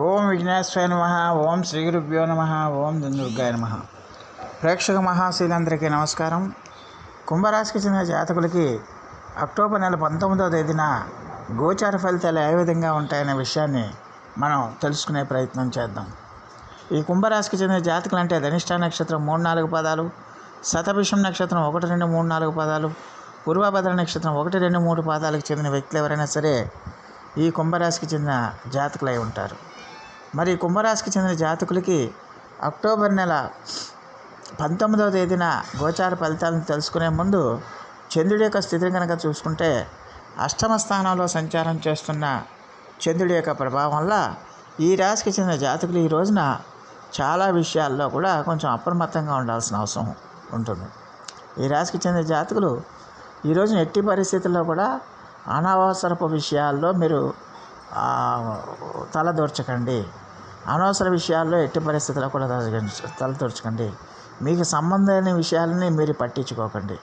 ఓం విఘ్నేశ్వర నమ ఓం శ్రీ గురుభ్యో నమ ఓం దుర్గాయ నమ. ప్రేక్షక మహాశీలందరికీ నమస్కారం. కుంభరాశికి చెందిన జాతకులకి అక్టోబర్ నెల పంతొమ్మిదవ తేదీన గోచార ఫలితాలు ఏ విధంగా ఉంటాయనే విషయాన్ని మనం తెలుసుకునే ప్రయత్నం చేద్దాం. ఈ కుంభరాశికి చెందిన జాతకులు అంటే ధనిష్ట నక్షత్రం మూడు నాలుగు పదాలు శతభిషం నక్షత్రం ఒకటి రెండు మూడు నాలుగు పదాలు పూర్వభద్ర నక్షత్రం ఒకటి రెండు మూడు పాదాలకు చెందిన వ్యక్తులు ఎవరైనా సరే ఈ కుంభరాశికి చెందిన జాతకులై ఉంటారు. మరి కుంభరాశికి చెందిన జాతకులకి అక్టోబర్ నెల పంతొమ్మిదవ తేదీన గోచార ఫలితాలను తెలుసుకునే ముందు చంద్రుడి యొక్క స్థితిని కనుక చూసుకుంటే అష్టమ స్థానంలో సంచారం చేస్తున్న చంద్రుడి యొక్క ప్రభావం వల్ల ఈ రాశికి చెందిన జాతకులు ఈ రోజున చాలా విషయాల్లో కూడా కొంచెం అప్రమత్తంగా ఉండాల్సిన అవసరం ఉంటుంది. ఈ రాశికి చెందిన జాతకులు ఈ రోజున ఎట్టి పరిస్థితుల్లో కూడా అనవసరపు విషయాల్లో మీరు తలదూర్చకండి అనవసర విషయాల్లో ఎట్టి పరిస్థితుల్లో కూడా తల- తలదూర్చకండి మీకు సంబంధమైన విషయాలని మీరు పట్టించుకోకండి.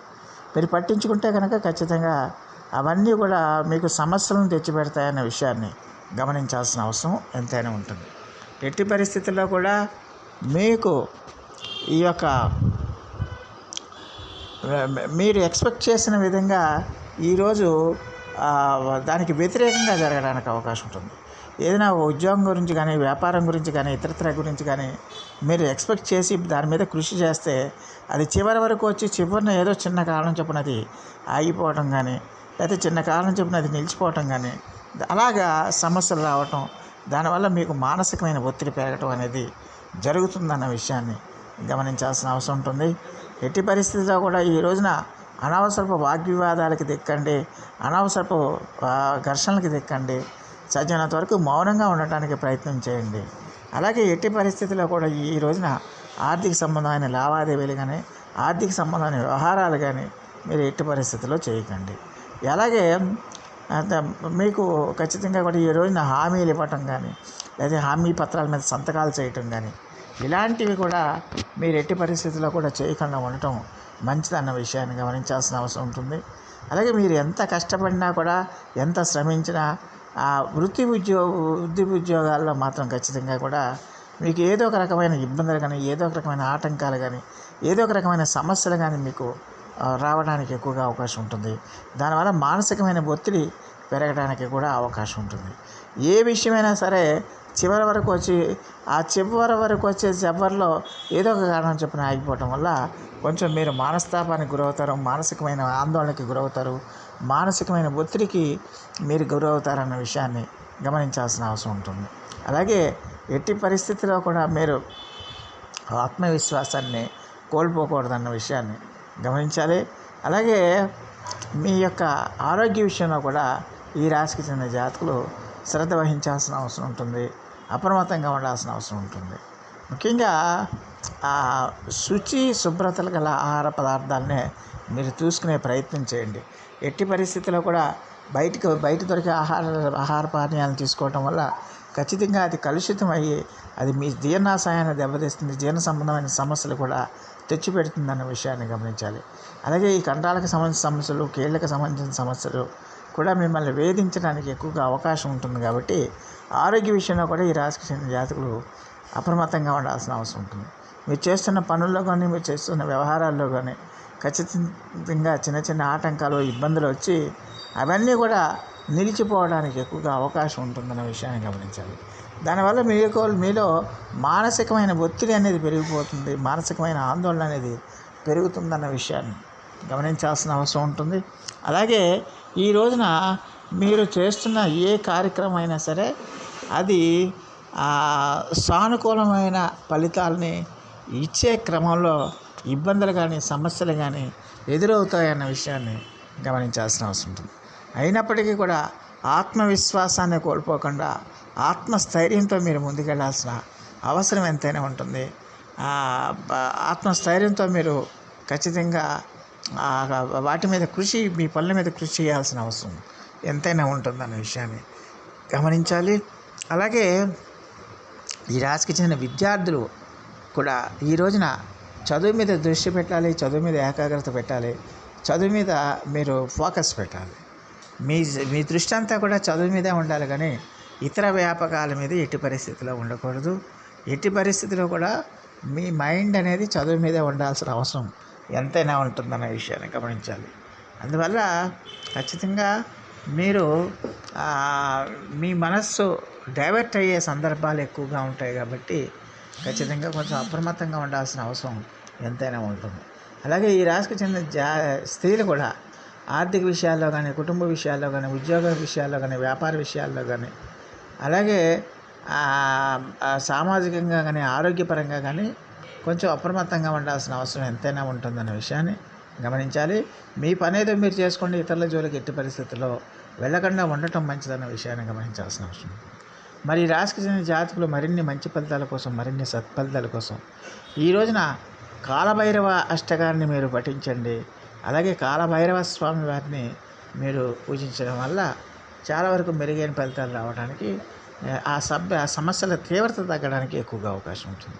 మీరు పట్టించుకుంటే కనుక ఖచ్చితంగా అవన్నీ కూడా మీకు సమస్యలను తెచ్చిపెడతాయన్న విషయాన్ని గమనించాల్సిన అవసరం ఎంతైనా ఉంటుంది. ఎట్టి పరిస్థితుల్లో కూడా మీకు ఈ యొక్క మీరు ఎక్స్పెక్ట్ చేసిన విధంగా ఈరోజు దానికి వ్యతిరేకంగా జరగడానికి అవకాశం ఉంటుంది. ఏదైనా ఉద్యోగం గురించి కానీ వ్యాపారం గురించి కానీ ఇతరత్ర గురించి కానీ మీరు ఎక్స్పెక్ట్ చేసి దాని మీద కృషి చేస్తే అది చివరి వరకు వచ్చి చివరిన ఏదో చిన్న కారణం చొప్పున అది ఆగిపోవటం కానీ లేకపోతే చిన్న కారణం చొప్పున అది నిలిచిపోవటం కానీ అలాగా సమస్యలు రావటం దానివల్ల మీకు మానసికమైన ఒత్తిడి పెరగటం అనేది జరుగుతుందన్న విషయాన్ని గమనించాల్సిన అవసరం ఉంటుంది. ఎట్టి పరిస్థితిలో కూడా ఈ రోజున అనవసరపు వాగ్వివాదాలకి దిక్కండి అనవసరపు ఆ, ఘర్షణలకి దిక్కండి సజ్జనంత వరకు మౌనంగా ఉండటానికి ప్రయత్నం చేయండి. అలాగే ఎట్టి పరిస్థితుల్లో కూడా ఈ రోజున ఆర్థిక సంబంధమైన లావాదేవీలు కానీ ఆర్థిక సంబంధమైన వ్యవహారాలు కానీ మీరు ఎట్టి పరిస్థితుల్లో చేయకండి. అలాగే మీకు ఖచ్చితంగా కూడా ఈ రోజున హామీలు ఇవ్వటం కానీ లేదా హామీ పత్రాల మీద సంతకాలు చేయటం కానీ ఇలాంటివి కూడా మీరు ఎట్టి పరిస్థితుల్లో కూడా చేయకుండా ఉండటం మంచిదన్న విషయాన్ని గమనించాల్సిన అవసరం ఉంటుంది. అలాగే మీరు ఎంత కష్టపడినా కూడా ఎంత శ్రమించినా ఆ వృత్తి ఉద్యోగ వృత్తి ఉద్యోగాల్లో మాత్రం ఖచ్చితంగా కూడా మీకు ఏదో ఒక రకమైన ఇబ్బందులు కానీ ఏదో ఒక రకమైన ఆటంకాలు కానీ ఏదో ఒక రకమైన సమస్యలు కానీ మీకు రావడానికి ఎక్కువగా అవకాశం ఉంటుంది. దానివల్ల మానసికమైన ఒత్తిడి పెరగడానికి కూడా అవకాశం ఉంటుంది. ఏ విషయమైనా సరే చివరి వరకు వచ్చి ఆ చివరి వరకు వచ్చే చివరిలో ఏదో ఒక కారణం చెప్పిన ఆగిపోవటం వల్ల కొంచెం మీరు మనస్తాపానికి గురవుతారు మానసికమైన ఆందోళనకి గురవుతారు మానసికమైన ఒత్తిడికి మీరు గురవుతారన్న విషయాన్ని గమనించాల్సిన అవసరం ఉంటుంది. అలాగే ఎట్టి పరిస్థితిలో కూడా మీరు ఆత్మవిశ్వాసాన్ని కోల్పోకూడదన్న విషయాన్ని గమనించాలి. అలాగే మీ యొక్క ఆరోగ్య విషయంలో కూడా ఈ రాశికి చెందిన జాతకులు శ్రద్ధ వహించాల్సిన అవసరం ఉంటుంది. అప్రమత్తంగా ఉండాల్సిన అవసరం ఉంటుంది. ముఖ్యంగా ఆ శుచి శుభ్రతలు గల ఆహార పదార్థాలనే మీరు చూసుకునే ప్రయత్నం చేయండి. ఎట్టి పరిస్థితుల్లో కూడా బయటకు బయట దొరికే ఆహార ఆహార పానీయాలను తీసుకోవటం వల్ల ఖచ్చితంగా అది కలుషితం అయ్యి అది మీ జీర్ణాశయాన్ని దెబ్బతీస్తుంది జీర్ణ సంబంధమైన సమస్యలు కూడా తెచ్చిపెడుతుందన్న విషయాన్ని గమనించాలి. అలాగే ఈ కండరాలకు సంబంధించిన సమస్యలు కీళ్ళకు సంబంధించిన సమస్యలు కూడా మిమ్మల్ని వేధించడానికి ఎక్కువగా అవకాశం ఉంటుంది కాబట్టి ఆరోగ్య విషయంలో కూడా ఈ రాశికి చెందిన జాతకులు అప్రమత్తంగా ఉండాల్సిన అవసరం ఉంటుంది. మీరు చేస్తున్న పనుల్లో కానీ మీరు చేస్తున్న వ్యవహారాల్లో కానీ ఖచ్చితంగా చిన్న చిన్న ఆటంకాలు ఇబ్బందులు వచ్చి అవన్నీ కూడా నిలిచిపోవడానికి ఎక్కువగా అవకాశం ఉంటుందన్న విషయాన్ని గమనించాలి. దానివల్ల మీకు మీలో మానసికమైన ఒత్తిడి అనేది పెరిగిపోతుంది మానసికమైన ఆందోళన అనేది పెరుగుతుందన్న విషయాన్ని గమనించాల్సిన అవసరం ఉంటుంది. అలాగే ఈ రోజున మీరు చేస్తున్న ఏ కార్యక్రమం అయినా సరే అది సానుకూలమైన ఫలితాలని ఇచ్చే క్రమంలో ఇబ్బందులు కానీ సమస్యలు కానీ ఎదురవుతాయన్న విషయాన్ని గమనించాల్సిన అవసరం ఉంటుంది. అయినప్పటికీ కూడా ఆత్మవిశ్వాసాన్ని కోల్పోకుండా ఆత్మస్థైర్యంతో మీరు ముందుకెళ్ళాల్సిన అవసరం ఎంతైనా ఉంటుంది. ఆత్మస్థైర్యంతో మీరు ఖచ్చితంగా వాటి మీద కృషి మీ పనుల మీద కృషి చేయాల్సిన అవసరం. ఎంతైనా ఉంటుందన్న విషయాన్ని గమనించాలి. అలాగే ఈ రాశికి చెందిన విద్యార్థులు కూడా ఈ రోజున చదువు మీద దృష్టి పెట్టాలి చదువు మీద ఏకాగ్రత పెట్టాలి చదువు మీద మీరు ఫోకస్ పెట్టాలి. మీ మీ దృష్టి అంతా కూడా చదువు మీదే ఉండాలి కానీ ఇతర వ్యాపకాల మీద ఎట్టి పరిస్థితిలో ఉండకూడదు. ఎట్టి పరిస్థితిలో కూడా మీ మైండ్ అనేది చదువు మీదే ఉండాల్సిన అవసరం. ఎంతైనా ఉంటుందనే విషయాన్ని గమనించాలి. అందువల్ల ఖచ్చితంగా మీరు మీ మనస్సు డైవర్ట్ అయ్యే సందర్భాలు ఎక్కువగా ఉంటాయి కాబట్టి ఖచ్చితంగా కొంచెం అప్రమత్తంగా ఉండాల్సిన అవసరం ఎంతైనా ఉంటుంది. అలాగే ఈ రాశికి చెందిన జా స్త్రీలు కూడా ఆర్థిక విషయాల్లో కానీ కుటుంబ విషయాల్లో కానీ ఉద్యోగ విషయాల్లో కానీ వ్యాపార విషయాల్లో కానీ అలాగే సామాజికంగా కానీ ఆరోగ్యపరంగా కానీ కొంచెం అప్రమత్తంగా ఉండాల్సిన అవసరం ఎంతైనా ఉంటుందన్న విషయాన్ని గమనించాలి. మీ పని ఏదో మీరు చేసుకోండి ఇతరుల జోలికి ఎట్టి పరిస్థితుల్లో వెళ్ళకుండా ఉండటం మంచిదన్న విషయాన్ని గమనించాల్సిన అవసరం. మరి రాశికి చెందిన జాతకులు మరిన్ని మంచి ఫలితాల కోసం మరిన్ని సత్ఫలితాల కోసం. ఈ రోజున కాలభైరవ అష్టకాన్ని మీరు పఠించండి. అలాగే కాలభైరవ స్వామి వారిని మీరు పూజించడం వల్ల చాలా వరకు మెరుగైన ఫలితాలు రావడానికి ఆ సభ్య సమస్యల తీవ్రత తగ్గడానికి ఎక్కువగా అవకాశం ఉంటుంది.